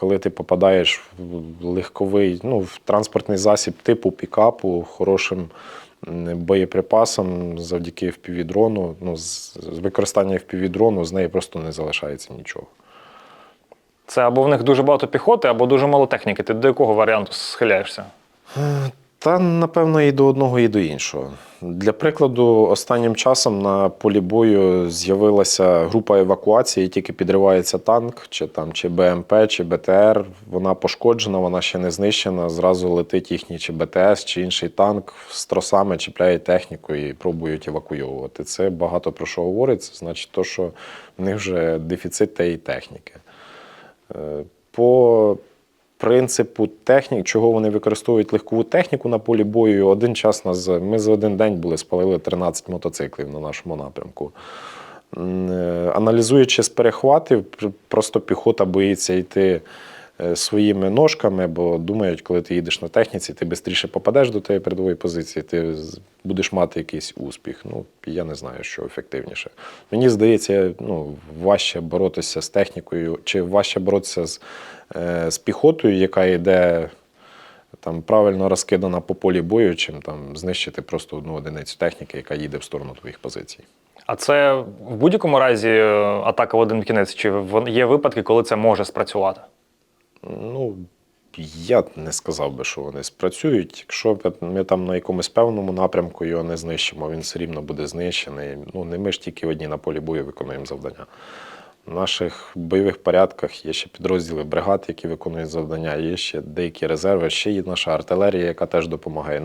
Коли ти попадаєш в легковий, ну, в транспортний засіб типу пікапу, хорошим боєприпасом завдяки FPV-дрону, ну, з, використання FPV-дрону з неї просто не залишається нічого. Це або в них дуже багато піхоти, або дуже мало техніки. Ти до якого варіанту схиляєшся? Та, напевно, і до одного, і до іншого. Для прикладу, останнім часом на полі бою з'явилася група евакуації, тільки підривається танк, чи там чи БМП, чи БТР. Вона пошкоджена, вона ще не знищена. Зразу летить їхній чи БТС, чи інший танк з тросами чіпляє техніку і пробують евакуйовувати. Це багато про що говорить. Це значить, то, що в них вже дефіцит тієї техніки. Е, По принципу технік, чого вони використовують легкову техніку на полі бою. Один час нас ми за один день були спалили 13 мотоциклів на нашому напрямку. Е, Аналізуючи з перехватів, просто піхота боїться йти своїми ножками, бо думають, коли ти їдеш на техніці, ти швидше попадеш до тієї передової позиції, ти будеш мати якийсь успіх. Ну, я не знаю, що ефективніше. Мені здається, ну, важче боротися з технікою, чи важче боротися з, е, з піхотою, яка йде там правильно розкидана по полі бою, чим там знищити просто одну одиницю техніки, яка їде в сторону твоїх позицій. А це в будь-якому разі е, атака в один кінець, чи є випадки, коли це може спрацювати? Ну, я не сказав би, що вони спрацюють. Якщо ми там на якомусь певному напрямку його не знищимо, він все рівно буде знищений. Ну, не ми ж тільки одні на полі бою виконуємо завдання. В наших бойових порядках є ще підрозділи бригад, які виконують завдання, є ще деякі резерви, ще є наша артилерія, яка теж допомагає.